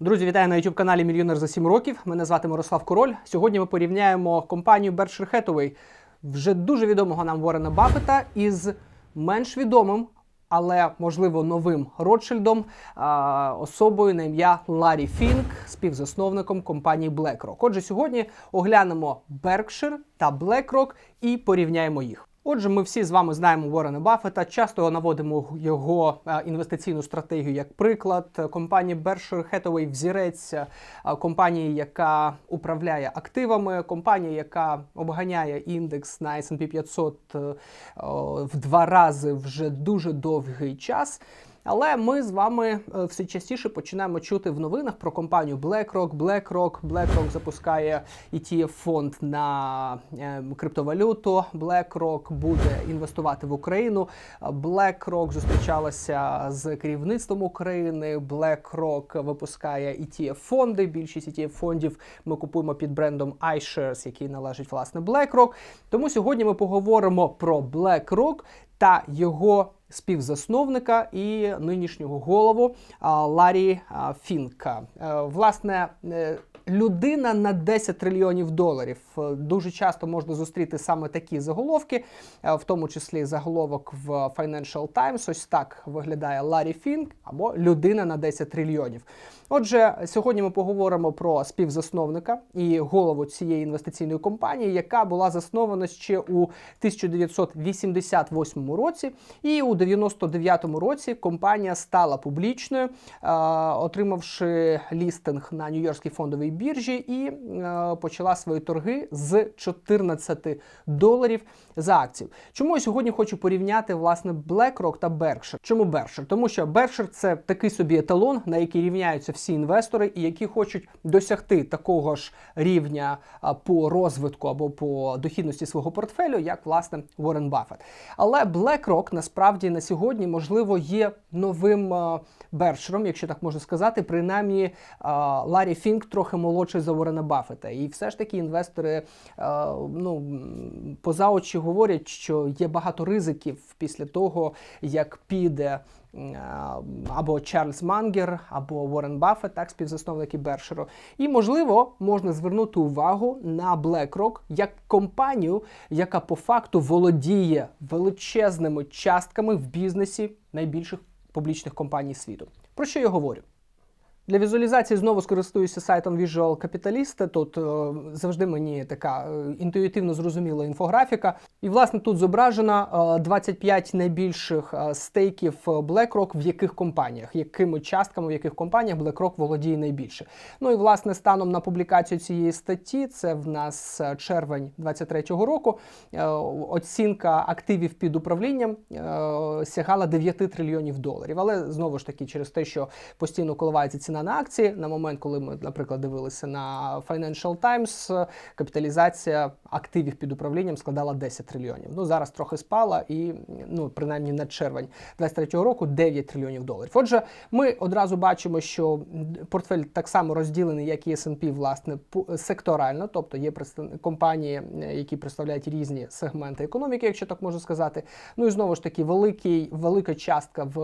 Друзі, вітаю на youtube каналі Мільйонер за 7 років. Мене звати Мирослав Король. Сьогодні ми порівняємо компанію Berkshire Hathaway, вже дуже відомого нам Ворена Баффета, із менш відомим, але можливо новим Ротшильдом, особою на ім'я Ларі Фінк, співзасновником компанії BlackRock. Отже, сьогодні оглянемо Berkshire та BlackRock і порівняємо їх. Отже, ми всі з вами знаємо Ворона Баффета, часто наводимо його е, інвестиційну стратегію як приклад. Компанія Berkshire Hathaway взірець е, компанії, яка управляє активами, компанія, яка обганяє індекс на S&P 500 е, в два рази вже дуже довгий час. Але ми з вами е, все частіше починаємо чути в новинах про компанію BlackRock. BlackRock, BlackRock запускає ETF-фонд на е, криптовалюту. BlackRock буде інвестувати в Україну. BlackRock зустрічалася з керівництвом України. BlackRock випускає ETF-фонди. Більшість ETF-фондів ми купуємо під брендом iShares, який належить власне BlackRock. Тому сьогодні ми поговоримо про BlackRock та його співзасновника і нинішнього голову Ларі Фінка. Е, Власне, е, людина на 10 трильйонів доларів. Е, Дуже часто можна зустріти саме такі заголовки, е, в тому числі заголовок в Financial Times. Ось так виглядає Ларі Фінк або людина на 10 трильйонів. Отже, сьогодні ми поговоримо про співзасновника і голову цієї інвестиційної компанії, яка була заснована ще у 1988 році, і у 99-му році компанія стала публічною, е, отримавши лістинг на Нью-Йоркській фондовій біржі, і е, почала свої торги з 14 доларів за акцію. Чому я сьогодні хочу порівняти власне BlackRock та Berkshire? Чому Berkshire? Тому що Berkshire – це такий собі еталон, на який рівняються всі інвестори, і які хочуть досягти такого ж рівня по розвитку або по дохідності свого портфелю, як власне Уоррен Баффет. Але BlackRock насправді на сьогодні можливо є новим а, Беркширом, якщо так можна сказати. Принаймні Ларі Фінк трохи молодший за Уоррена Баффета. І все ж таки інвестори а, ну, поза очі говорять, що є багато ризиків після того, як піде або Чарльз Мангер, або Уоррен Баффет, так, співзасновники Бершеру. І, можливо, можна звернути увагу на BlackRock як компанію, яка по факту володіє величезними частками в бізнесі найбільших публічних компаній світу. Про що я говорю? Для візуалізації знову скористуюся сайтом Visual Capitalist. Тут е, завжди мені така е, інтуїтивно зрозуміла інфографіка. І власне тут зображено е, 25 найбільших е, стейків е, BlackRock в яких компаніях, якими частками в яких компаніях BlackRock володіє найбільше. Ну і власне станом на публікацію цієї статті, це в нас червень 23-го року. Оцінка активів під управлінням сягала 9 трильйонів доларів. Але знову ж таки, через те, що постійно коливається ціна на акції, на момент, коли ми, наприклад, дивилися на Financial Times, капіталізація активів під управлінням складала 10 трильйонів. Ну зараз трохи спала, і ну принаймні на червень 23-го року 9 трильйонів доларів. Отже, ми одразу бачимо, що портфель так само розділений, як і S&P, власне, секторально, тобто є компанії, які представляють різні сегменти економіки, якщо так можна сказати. Ну і знову ж таки, великий, велика частка в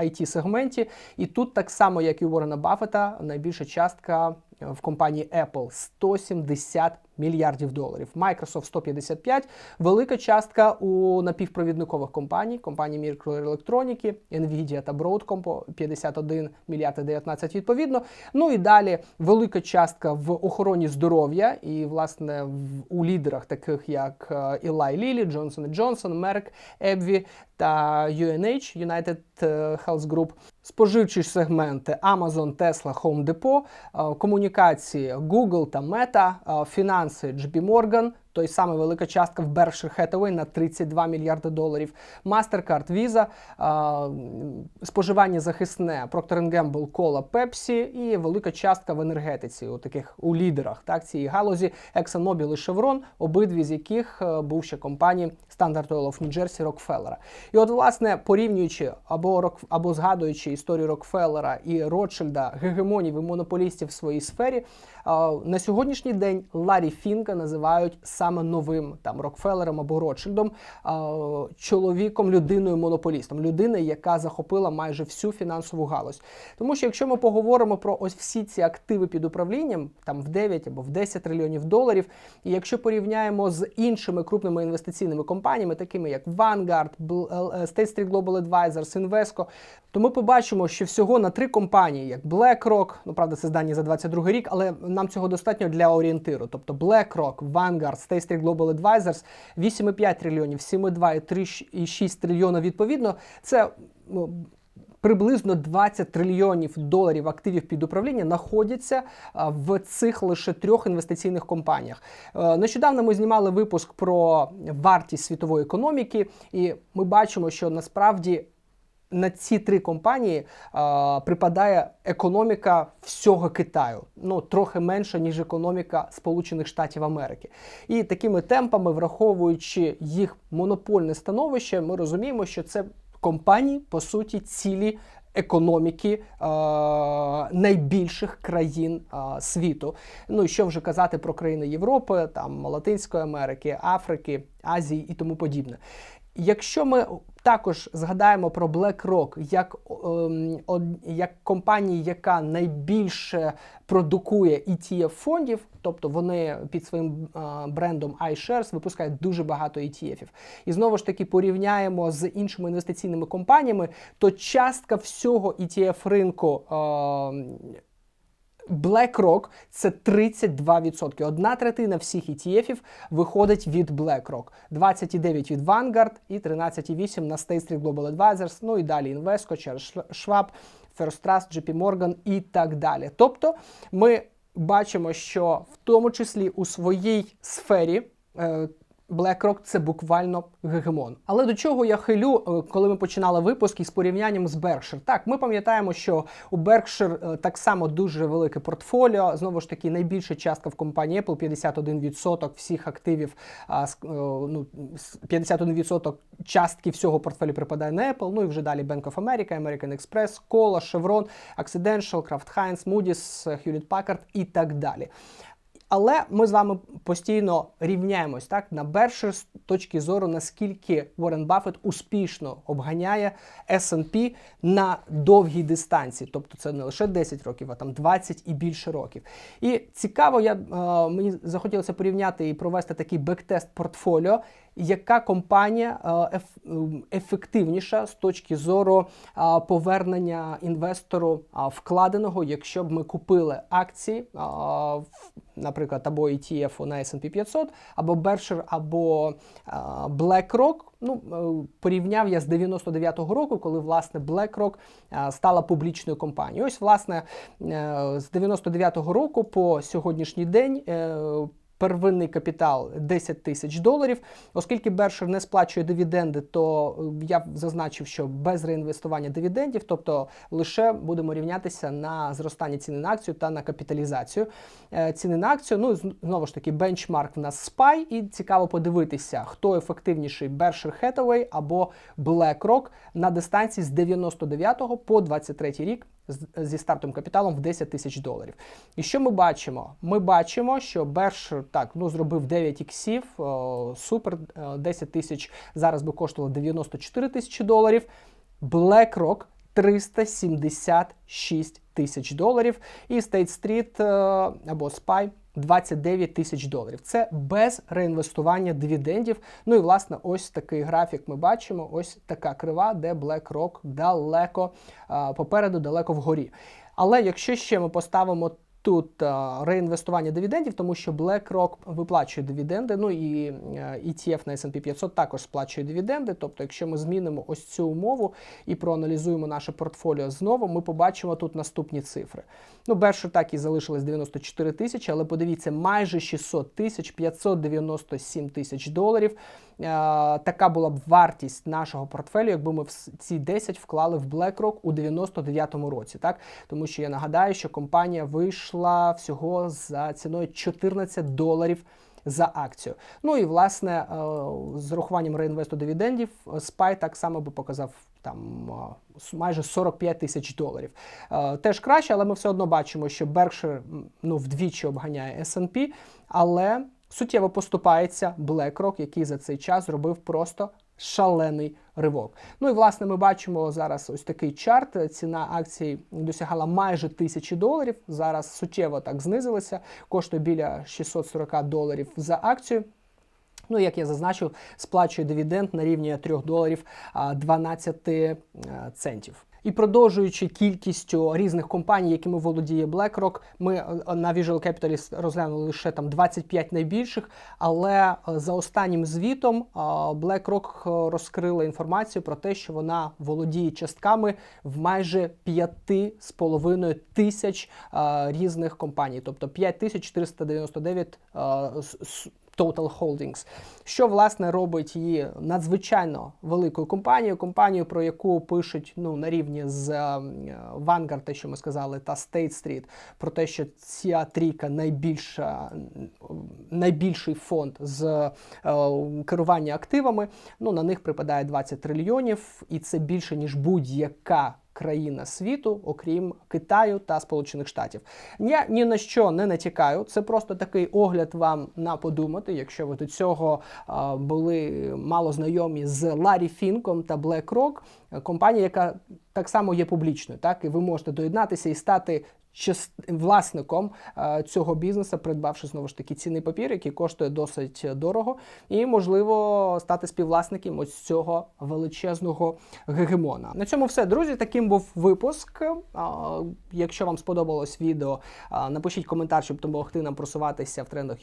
it сегменті. І тут так само, як і Уоррена Баффета, найбільша частка е, в компанії Apple 170 мільярдів доларів. Microsoft 155, велика частка у напівпровідникових компаній, компанії мікроелектроніки, Nvidia та Broadcom по 51 мільярд і 19 відповідно. Ну і далі велика частка в охороні здоров'я і, власне, в, у лідерах, таких як е, Eli Lilly, Johnson Johnson, Merck, AbbVie та UNH, United Health Group. Споживчі сегменти Amazon, Tesla, Home Depot, е, комунікації Google та Meta, е, фінанси JP Morgan, той самий велика частка в Berkshire Hathaway на 32 мільярди доларів, MasterCard, Visa, споживання захисне Procter Gamble, Cola, Pepsi і велика частка в енергетиці, у таких у лідерах так, цієї галузі ExxonMobil і Chevron, обидві з яких е, був ще компанії Standard Oil of New Jersey Rockefeller. І от, власне, порівнюючи або Рок- або згадуючи історію Рокфеллера і Ротшильда, гегемонів і монополістів в своїй сфері, на сьогоднішній день Ларі Фінка називають саме новим там Рокфеллером або Ротшильдом, чоловіком, людиною монополістом, людиною, яка захопила майже всю фінансову галузь. Тому що якщо ми поговоримо про ось всі ці активи під управлінням, там в 9 або в 10 трильйонів доларів, і якщо порівняємо з іншими крупними інвестиційними компаніями, такими як Vanguard, State Street Global Advisors, Invesco, то ми побачимо, що всього на три компанії, як BlackRock, ну правда, це здання за 22 рік, але нам цього достатньо для орієнтиру. Тобто BlackRock, Vanguard, State Street Global Advisors, 8,5 трильйонів, 7,2 і 3,6 трильйона відповідно. Це ну, приблизно 20 трильйонів доларів активів під управління знаходяться в цих лише трьох інвестиційних компаніях. Е, Нещодавно ми знімали випуск про вартість світової економіки, і ми бачимо, що насправді. На ці три компанії е, припадає економіка всього Китаю, ну трохи менше ніж економіка Сполучених Штатів Америки. І такими темпами, враховуючи їх монопольне становище, ми розуміємо, що це компанії по суті цілі економіки е, найбільших країн е, світу. Ну і що вже казати про країни Європи, там Латинської Америки, Африки, Азії і тому подібне. Якщо ми також згадаємо про BlackRock як, ем, як компанію, яка найбільше продукує ETF фондів, тобто вони під своїм е, брендом iShares випускають дуже багато ETF-ів. І знову ж таки порівняємо з іншими інвестиційними компаніями, то частка всього ETF ринку. BlackRock – це 32%. Одна третина всіх ETF виходить від BlackRock, 29% від Vanguard і 13,8% на State Street Global Advisors, ну і далі Invesco, через Schwab, First Trust, JP Morgan і так далі. Тобто ми бачимо, що в тому числі у своїй сфері е, BlackRock – це буквально гегемон. Але до чого я хилю, е, коли ми починали випуск із порівнянням з Berkshire? Так, ми пам'ятаємо, що у Berkshire е, так само дуже велике портфоліо. Знову ж таки, найбільша частка в компанії Apple 51% всіх активів. е, Ну, 51% частки всього портфелю припадає на Apple. Ну і вже далі Bank of America, American Express, Cola, Chevron, Accidental, Kraft Heinz, Moody's, Hewlett Packard і так далі. Але ми з вами постійно рівняємось так на Berkshire з точки зору, наскільки Уоррен Баффет успішно обганяє S&P на довгій дистанції. Тобто це не лише 10 років, а там 20 і більше років. І цікаво, я, е, мені захотілося порівняти і провести такий бектест портфоліо, яка компанія е, ем, ефективніша з точки зору повернення інвестору вкладеного, якщо б ми купили акції, наприклад, або ETF на S&P 500, або Berkshire, або BlackRock. Ну, е, порівняв я з 99-го року, коли власне BlackRock стала публічною компанією. Ось, власне, е, з 99-го року по сьогоднішній день. Первинний капітал 10 тисяч доларів. Оскільки Бершер не сплачує дивіденди, то е, я зазначив, що без реінвестування дивідендів, тобто лише будемо рівнятися на зростання ціни на акцію та на капіталізацію е, ціни на акцію. Ну знову ж таки, бенчмарк в нас SPY, і цікаво подивитися, хто ефективніший Berkshire Hathaway або BlackRock на дистанції з 99 по 23 рік зі стартовим капіталом в 10 тисяч доларів. І що ми бачимо? Ми бачимо, що Berkshire так ну зробив 9 іксів, супер, е, 10 тисяч зараз би коштувало 94 тисячі доларів. BlackRock 376 тисяч доларів. І State Street е, або SPY 29 тисяч доларів. Це без реінвестування дивідендів. Ну і власне, ось такий графік ми бачимо. Ось така крива, де BlackRock далеко попереду, далеко вгорі. Але якщо ще ми поставимо тут е, реінвестування дивідендів, тому що BlackRock виплачує дивіденди, ну і е, ETF на S&P 500 також сплачує дивіденди. Тобто, якщо ми змінимо ось цю умову і проаналізуємо наше портфоліо знову, ми побачимо тут наступні цифри. Ну, Berkshire так і залишилось 94 тисячі, але подивіться, майже 600 тисяч, 597 тисяч доларів. Е, Така була б вартість нашого портфелю, якби ми ці 10 вклали в BlackRock у 99-му році. Так? Тому що я нагадаю, що компанія вийшла всього за ціною 14 доларів. За акцію. Ну і власне е, з урахуванням реінвесту дивідендів е, SPY так само би показав там е, майже 45 тисяч доларів. Е, Теж краще, але ми все одно бачимо, що Berkshire ну, вдвічі обганяє S&P, але суттєво поступається BlackRock, який за цей час зробив просто шалений ривок. Ну і власне ми бачимо зараз ось такий чарт. Ціна акції досягала майже тисячі доларів. Зараз суттєво так знизилася, коштує біля 640 доларів за акцію. Ну, як я зазначив, сплачує дивіденд на рівні 3 доларів 12 е, центів. І продовжуючи кількістю різних компаній, якими володіє BlackRock, ми е, на Visual Capitalist розглянули лише там 25 найбільших. Але е, за останнім звітом е, BlackRock е, розкрила інформацію про те, що вона володіє частками в майже 5,5 тисяч е, різних компаній, тобто 5499 е, с- с- Total Holdings, що власне робить її надзвичайно великою компанією, компанією, про яку пишуть ну на рівні з е, Vanguard, те, що ми сказали, та State Street, про те, що ця трійка найбільша, найбільший фонд з е, керування активами. Ну на них припадає 20 трильйонів, і це більше ніж будь-яка. Країна світу, окрім Китаю та Сполучених Штатів. Я ні на що не натякаю. Це просто такий огляд вам на подумати, якщо ви до цього були мало знайомі з Ларі Фінком та BlackRock, компанія, яка так само є публічною, так і ви можете доєднатися і стати. Власником е, цього бізнесу, придбавши знову ж таки цінний папір, який коштує досить дорого, і можливо стати співвласником ось цього величезного гегемона. На цьому все, друзі. Таким був випуск. А, Якщо вам сподобалось відео, а, напишіть коментар, щоб допомогти нам просуватися в трендах.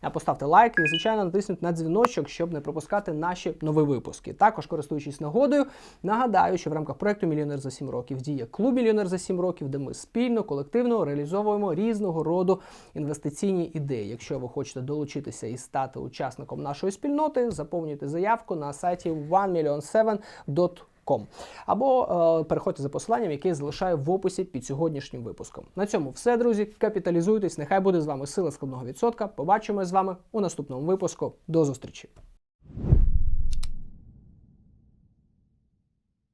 А Поставте лайк і, звичайно, натисніть на дзвіночок, щоб не пропускати наші нові випуски. Також, користуючись нагодою, нагадаю, що в рамках проекту Мільйонер за 7 років діє клуб Мільйонер за 7 років, де ми спільно, колективно реалізовуємо різного роду інвестиційні ідеї. Якщо ви хочете долучитися і стати учасником нашої спільноти, заповнюйте заявку на сайті 1million7.com або е, переходьте за посиланням, яке я залишаю в описі під сьогоднішнім випуском. На цьому все, друзі. Капіталізуйтесь. Нехай буде з вами сила складного відсотка. Побачимо з вами у наступному випуску. До зустрічі!